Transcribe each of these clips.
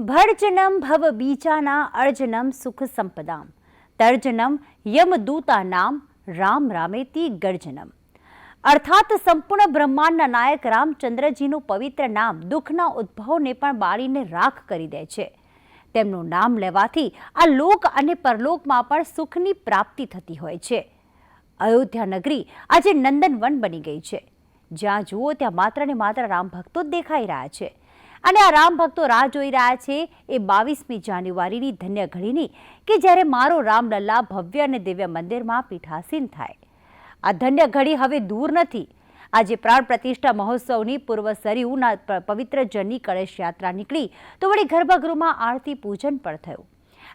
ભર્જનમ ભવ બીજાના અર્જનમ સુખ સંપદામ. તર્જનમ યમદૂતા નામ રામ રામેતી ગર્જનમ. અર્થાત સંપૂર્ણ બ્રહ્માંડના નાયક રામચંદ્રજીનું પવિત્ર નામ દુઃખના ઉદ્ભવને પણ બાળીને રાખ કરી દે છે. તેમનું નામ લેવાથી આ લોક અને પરલોકમાં પણ સુખની પ્રાપ્તિ થતી હોય છે. અયોધ્યા નગરી આજે નંદનવન બની ગઈ છે. જ્યાં જુઓ ત્યાં માત્ર ને માત્ર રામ ભક્તો દેખાઈ રહ્યા છે. અને આ રામ ભક્તો રાહ જોઈ રહ્યા છે એ બાવીસમી જાન્યુઆરીની ધન્ય ઘડીની કે જ્યારે મારો રામલલ્લા ભવ્ય અને દિવ્ય મંદિરમાં પીઠાસીન થાય. આ ધન્ય ઘડી હવે દૂર નથી. આજે પ્રાણ પ્રતિષ્ઠા મહોત્સવની પૂર્વ સરયુના પવિત્ર જનની કળશ યાત્રા નીકળી તો વળી ગર્ભગૃહમાં આરતી પૂજન પણ થયું.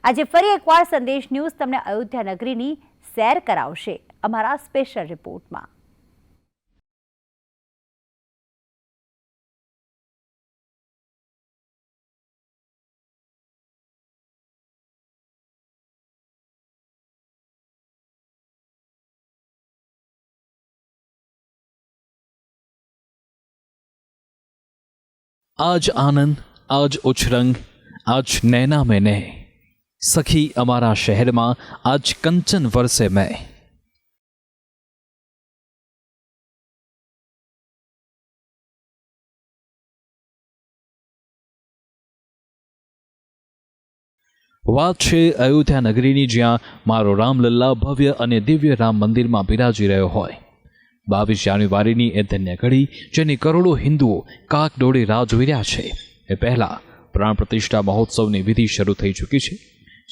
આજે ફરી એકવાર સંદેશ ન્યૂઝ તમને અયોધ્યા નગરીની સેર કરાવશે. અમારા સ્પેશિયલ રિપોર્ટમાં. આજ આનંદ, આજ ઉછરંગ, આજ નૈના મેં ને સખી અમારા શહેરમાં આજ કંચન વરસે મેં. વાત છે અયોધ્યા નગરીની જ્યાં મારો રામલલ્લા ભવ્ય અને દિવ્ય રામ મંદિરમાં બિરાજી રહ્યો હોય. બાવીસ જાન્યુઆરીની એ ધન્ય ઘડી, જેની કરોડો હિન્દુઓ કાક ડોળે રાહ જોઈ રહ્યા છે. એ પહેલાં પ્રાણ પ્રતિષ્ઠા મહોત્સવની વિધિ શરૂ થઈ ચૂકી છે.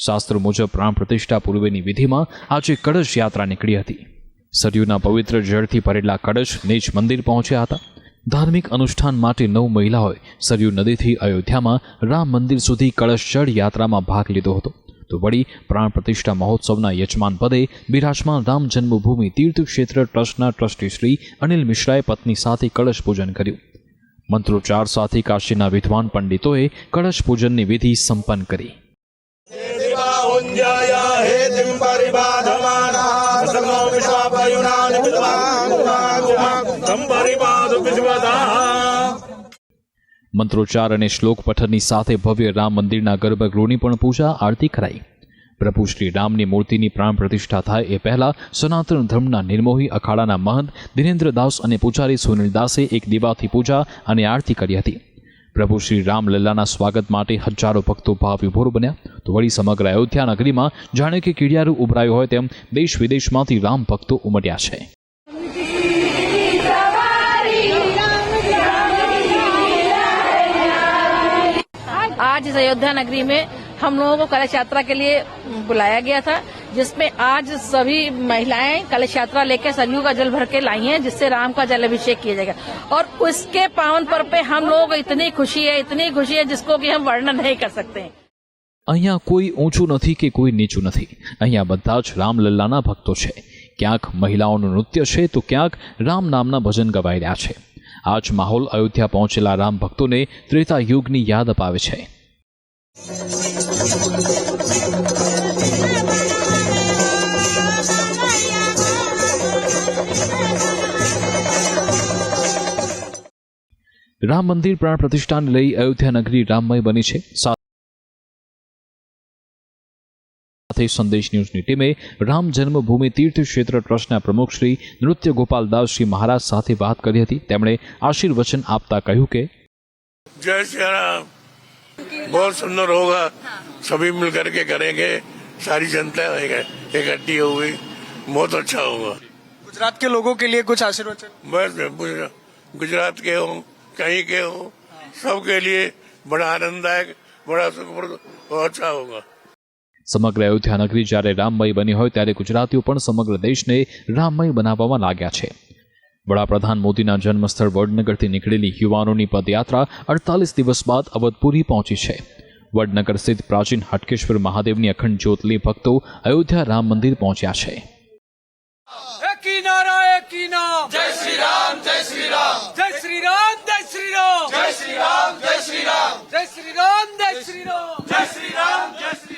શાસ્ત્ર મુજબ પ્રાણ પ્રતિષ્ઠા પૂર્વેની વિધિમાં આજે કળશ યાત્રા નીકળી હતી. સરયુના પવિત્ર જળથી ભરેલા કળશ નીચ મંદિર પહોંચ્યા હતા. ધાર્મિક અનુષ્ઠાન માટે નવ મહિલાઓએ સરયુ નદીથી અયોધ્યામાં રામ મંદિર સુધી કળશ જળ યાત્રામાં ભાગ લીધો હતો. તો વળી પ્રાણ પ્રતિષ્ઠા મહોત્સવના યજમાન પદે બિરાજમાન રામ જન્મભૂમિ તીર્થ ટ્રસ્ટના ટ્રસ્ટી શ્રી અનિલ મિશ્રાએ પત્ની સાથે કળશ પૂજન કર્યું. મંત્રોચ્ચાર સાથે કાશીના વિદ્વાન પંડિતોએ કળશ પૂજનની વિધિ સંપન્ન કરી. પરિપાદ મંત્રોચ્ચાર અને શ્લોક પઠનની સાથે ભવ્ય રામ મંદિરના ગર્ભગૃહની પણ પૂજા, આરતી કરાઈ. પ્રભુ શ્રી રામની મૂર્તિની પ્રાણ પ્રતિષ્ઠા થાય એ પહેલા સનાતન ધર્મના નિર્મોહી અખાડાના મહંત દિનેન્દ્રદાસ અને પૂજારી સુનિલદાસે એક દીવાથી પૂજા અને આરતી કરી હતી. પ્રભુ શ્રી રામલલ્લાના સ્વાગત માટે હજારો ભક્તો ભાવ વિભોર બન્યા. તો વળી સમગ્ર અયોધ્યા નગરીમાં જાણે કે કીડિયારું ઉભરાયું હોય તેમ દેશ વિદેશમાંથી રામ ભક્તો ઉમટ્યા છે. आज इस अयोध्या नगरी में हम लोगों को कलश यात्रा के लिए बुलाया गया था जिसमें आज सभी महिलाएं कलश यात्रा लेकर सरयू का जल भर के लाई हैं जिससे राम का जल अभिषेक किया जाएगा और उसके पावन पर्व पे हम लोगों को इतनी खुशी है इतनी खुशी है जिसको कि हम वर्णन नहीं कर सकते અહીંયા કોઈ ઊંચું નથી કે કોઈ નીચું નથી અહીંયા બધા જ રામલલ્લાના ભક્તો છે ક્યાંક મહિલાઓનું નૃત્ય છે તો ક્યાંક રામ નામના ભજન ગવાઈ રહ્યા છે આ માહોલ અયોધ્યા પહોંચેલા રામ ભક્તોને ત્રેતા યુગની યાદ અપાવે છે. રામ મંદિર પ્રાણ પ્રતિષ્ઠાને લઈ અયોધ્યા નગરી રામમય બની છે. સાથે સંદેશ ન્યૂઝની ટીમે રામ જન્મભૂમિ તીર્થ ક્ષેત્ર ટ્રસ્ટના પ્રમુખ શ્રી નૃત્ય ગોપાલદાસજી મહારાજ સાથે વાત કરી હતી તેમણે આશીર્વચન આપતા કહ્યું કે जय श्री राम बहुत सुंदर होगा सभी मिल करके करेंगे सारी जनता इकट्ठी होगी बहुत अच्छा होगा गुजरात के लोगों के लिए कुछ आशीर्वचन बस गुजरा- गुजरात के हो कहीं के हो सबके लिए बड़ा आनंददायक बड़ा सुखप्रद और अच्छा होगा સમગ્ર અયોધ્યા નગરી જ્યારે રામમય બની હોય ત્યારે ગુજરાતીઓ પણ સમગ્ર દેશને રામમય બનાવવામાં લાગ્યા છે વડાપ્રધાન મોદીના જન્મસ્થળ વડનગરથી નીકળેલી યુવાનોની પદયાત્રા અડતાલીસ દિવસ બાદ અવધપુરી પહોંચી છે વડનગર સ્થિત પ્રાચીન હટકેશ્વર મહાદેવની અખંડ જ્યોતલી ભક્તો અયોધ્યા રામ મંદિર પહોંચ્યા છે જય શ્રી રામ જય શ્રી રામ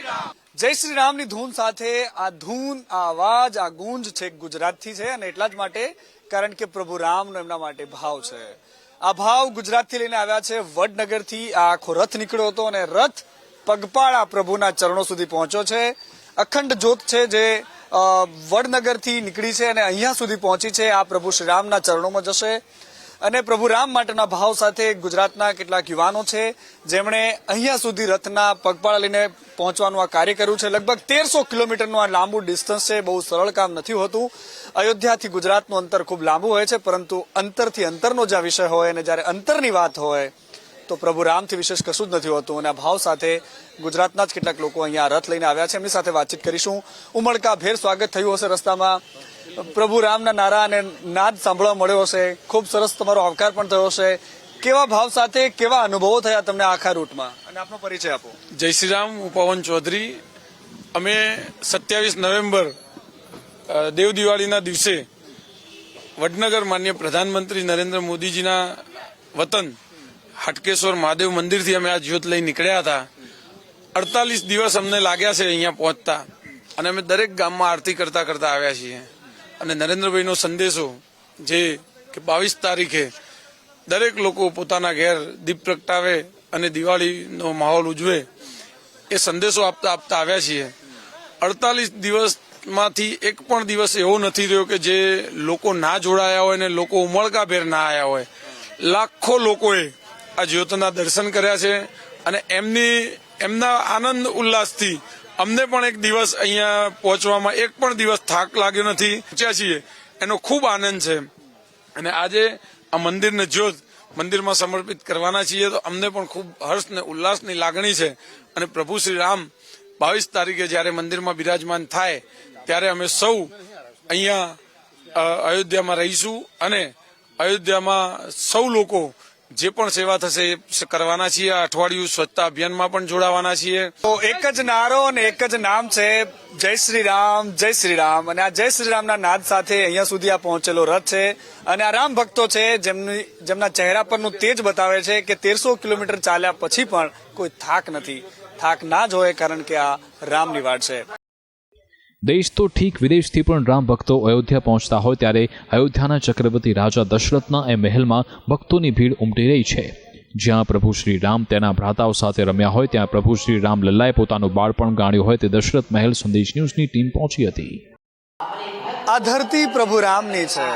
જય શ્રી રામની ધૂન સાથે આ ધૂન, આ અવાજ, આ ગુંજ છે ગુજરાતથી છે અને એટલા જ માટે કારણ કે પ્રભુ રામનો એમના માટે ભાવ છે. આ ભાવ ગુજરાતથી લઈને આવ્યા છે. વડનગરથી આ આખો રથ નીકળ્યો હતો અને રથ પગપાળા પ્રભુના ચરણો સુધી પહોંચ્યો છે. અખંડ જ્યોત છે જે વડનગરથી નીકળી છે અને અહીંયા સુધી પહોંચી છે. આ પ્રભુ શ્રીરામના ચરણોમાં જશે. અને પ્રભુ રામ માટેના ભાવ સાથે ગુજરાતના કેટલાક યુવાનો છે. જેમણે અહીંયા સુધી રથના પગપાળા લઈને પહોંચવાનું આ કાર્ય કર્યું છે. લગભગ તેરસો કિલોમીટરનું આ લાંબુ ડિસ્ટન્સ છે. બહુ સરળ કામ નથી હોતું. અયોધ્યાથી ગુજરાતનું અંતર ખૂબ લાંબુ હોય છે, પરંતુ અંતરથી અંતરનો જ્યાં વિષય હોય અને જ્યારે અંતરની વાત હોય, તો પ્રભુ રામથી વિશેષ કશું જ નથી હોતું. અને આ ભાવ સાથે ગુજરાતના જ કેટલાક લોકો અહીંયા રથ લઈને આવ્યા છે. એમની સાથે વાતચીત કરીશું. ઉમળકા ભેર સ્વાગત થયું હશે રસ્તામાં. પ્રભુ રામના નારા અને નાદ સાંભળવા મળ્યો હશે. ખૂબ સરસ તમારો આવકાર પણ થયો હશે. કેવા ભાવ સાથે, કેવા અનુભવો થયા તમને આખા રૂટમાં? અને આપનો પરિચય આપો. જય શ્રી રામ, હું પવન ચૌધરી. અમે સત્યાવીસ નવેમ્બર દેવ દિવાળીના દિવસે વડનગર માન્ય પ્રધાનમંત્રી નરેન્દ્ર મોદીજીના વતન હાટકેશ્વર મહાદેવ મંદિરથી અમે આ જ્યોત લઈ નીકળ્યા હતા. અડતાલીસ દિવસ અમને લાગ્યા છે અહીંયા પહોંચતા. અને અમે દરેક ગામમાં આરતી કરતા કરતા આવ્યા છીએ. અને નરેન્દ્રભાઈનો સંદેશો જે કે બાવીસ તારીખે દરેક લોકો પોતાના ઘેર દીપ પ્રગટાવે અને દિવાળીનો માહોલ ઉજવે, એ સંદેશો આપતા આપતા આવ્યા છીએ. અડતાલીસ દિવસમાંથી એક પણ દિવસ એવો નથી રહ્યો કે જે લોકો ના જોડાયા હોય ને લોકો ઉમળકાભેર ના આવ્યા હોય. લાખો લોકોએ આ જ્યોતના દર્શન કર્યા છે અને એમની, એમના આનંદ ઉલ્લાસથી અમને પણ એક દિવસ અહીંયા પહોંચવામાં એક પણ દિવસ થાક લાગ્યો નથી. પહોંચ્યા છીએ. એનો ખૂબ આનંદ છે. અને આજે આ મંદિરને જ્યોત મંદિરમાં સમર્પિત કરવાના છીએ તો અમને પણ ખૂબ હર્ષ ને ઉલ્લાસની લાગણી છે. અને પ્રભુ શ્રી રામ બાવીસ તારીખે જ્યારે મંદિરમાં બિરાજમાન થાય, ત્યારે અમે સૌ અહીંયા અયોધ્યામાં રહીશું અને અયોધ્યામાં સૌ લોકો જે પણ સેવા થશે એ કરવાના છીએ. આ અઠવાડિયું સ્વચ્છતા અભિયાનમાં પણ જોડાવાના છીએ. તો એક જ નારો અને એક જ નામ છે જય શ્રી રામ જય શ્રી રામ અને આ જય શ્રી રામના નાદ સાથે અહીંયા સુધી આ પહોંચેલો રથ છે. અને આ રામ ભક્તો છે, જેમની, જેમના ચહેરા પરનું તેજ બતાવે છે કે તેરસો કિલોમીટર ચાલ્યા પછી પણ કોઈ થાક નથી. થાક ના જ હોય કારણ કે આ રામની વાટ છે. દેશ તો ઠીક વિદેશથી પણ રામ ભક્તો અયોધ્યા પહોંચતા હોય ત્યારે અયોધ્યાના ચક્રવર્તી રાજા દશરથના એ મહેલમાં ભક્તોની ભીડ ઉમટી રહી છે. જ્યાં પ્રભુ શ્રી રામ તેના ભ્રાતાઓ સાથે રમ્યા હોય ત્યાં પ્રભુ શ્રી રામ લલ્લાએ પોતાનું બાળપણ ગાણ્યું હોય તે દશરથ મહેલ સંદેશ ન્યૂઝની ટીમ પહોંચી હતી. આ ધરતી પ્રભુ રામની છે.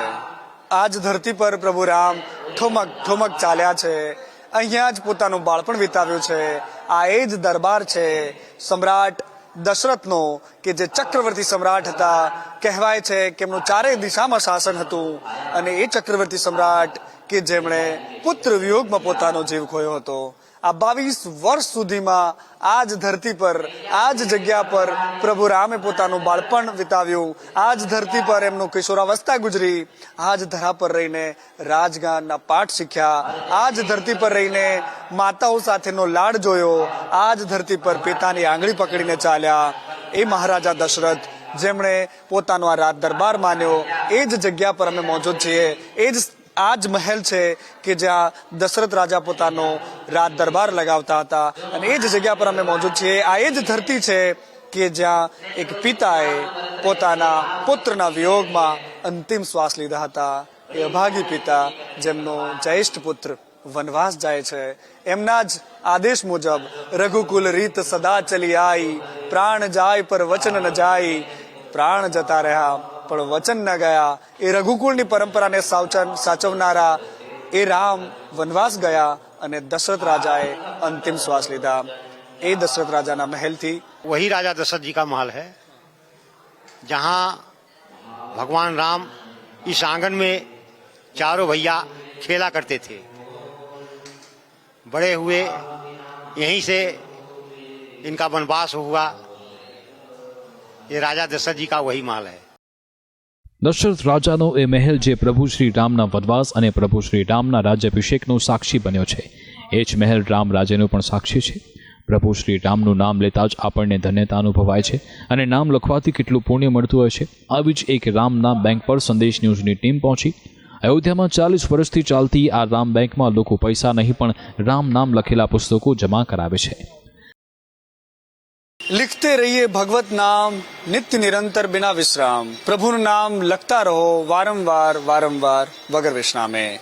આજ ધરતી પર પ્રભુ રામ ઠોમક ઠોમક ચાલ્યા છે. અહીંયા જ પોતાનું બાળપણ વિતાવ્યું છે. આ એ જ દરબાર છે. સમ્રાટ દશરથનો કે જે ચક્રવર્તી સમ્રાટ હતા, કહેવાય છે કે એમનું ચારેય દિશામાં શાસન હતું અને એ ચક્રવર્તી સમ્રાટ કે જેમણે પુત્ર વિયોગમાં પોતાનો જીવ ખોયો હતો. આ બાવીસ વર્ષ સુધીમાં આ જ ધરતી પર, આ જ જગ્યા પર પ્રભુ રામે પોતાનું બાળપણ વિતાવ્યું. આ જ ધરતી પર એમનું કિશોરાવસ્થા ગુજરી. આ જ ધરા પર રહીને રાજગાનના પાઠ શીખ્યા. આ જ ધરતી પર રહીને માતાઓ સાથેનો લાડ જોયો. આ જ ધરતી પર પિતાની આંગળી પકડીને ચાલ્યા. એ મહારાજા દશરથ, જેમણે પોતાનો આ રાજ દરબાર માન્યો, એ જ જગ્યા પર અમે મોજૂદ છીએ, એ જ આ જ મહેલ છે કે જ્યાં દશરથ રાજા પોતાનો રાજ દરબાર લગાવતા હતા. અને એ જ જગ્યા પર અમે મોજૂદ છીએ. આ એ જ ધરતી છે કે જ્યાં એક પિતાએ પોતાના પુત્રના વિયોગમાં અંતિમ શ્વાસ લીધા હતા. એ અભાગી પિતા, જેમનો જ્યેષ્ઠ પુત્ર વનવાસ જાય છે, એમના જ આદેશ મુજબ રઘુકુલ રીત સદા ચલી આઈ. પ્રાણ જાય પર વચન ન જાય. પ્રાણ જતા રહ્યા. પણ વચન ન ગયા એ રઘુકુળની પરંપરાને સાવચન સાચવનારા એ રામ વનવાસ ગયા અને દશરથ રાજાએ અંતિમ શ્વાસ લીધા એ દશરથ રાજાના મહેલથી वही राजा दशरथ जी का महल है जहां भगवान राम इस आंगन में चारों भैया खेला करते थे बड़े हुए यहीं से इनका वनवास हुआ ये राजा दशरथ जी का वही महल है દશરથ રાજાનો એ મહેલ જે પ્રભુ શ્રી રામના વનવાસ અને પ્રભુ શ્રી રામના રાજ્યાભિષેકનો સાક્ષી બન્યો છે. એ જ મહેલ રામ રાજેનો પણ સાક્ષી છે. પ્રભુ શ્રી રામનું નામ લેતા જ આપણને ધન્યતા અનુભવાય છે અને નામ લખવાથી કેટલું પુણ્ય મળતું હોય છે. આવી જ એક રામના બેંક પર સંદેશ ન્યૂઝની ટીમ પહોંચી. અયોધ્યામાં ચાલીસ વર્ષથી ચાલતી આ રામ બેંકમાં લોકો પૈસા નહીં પણ રામ નામ લખેલા પુસ્તકો જમા કરાવે છે. લિખતે રહીએ ભગવત નામ નિત્ય નિરંતર બિના વિશ્રામ પ્રભુનું નામ લખતા રહો વારંવાર વારંવાર વગર વિશ્રામે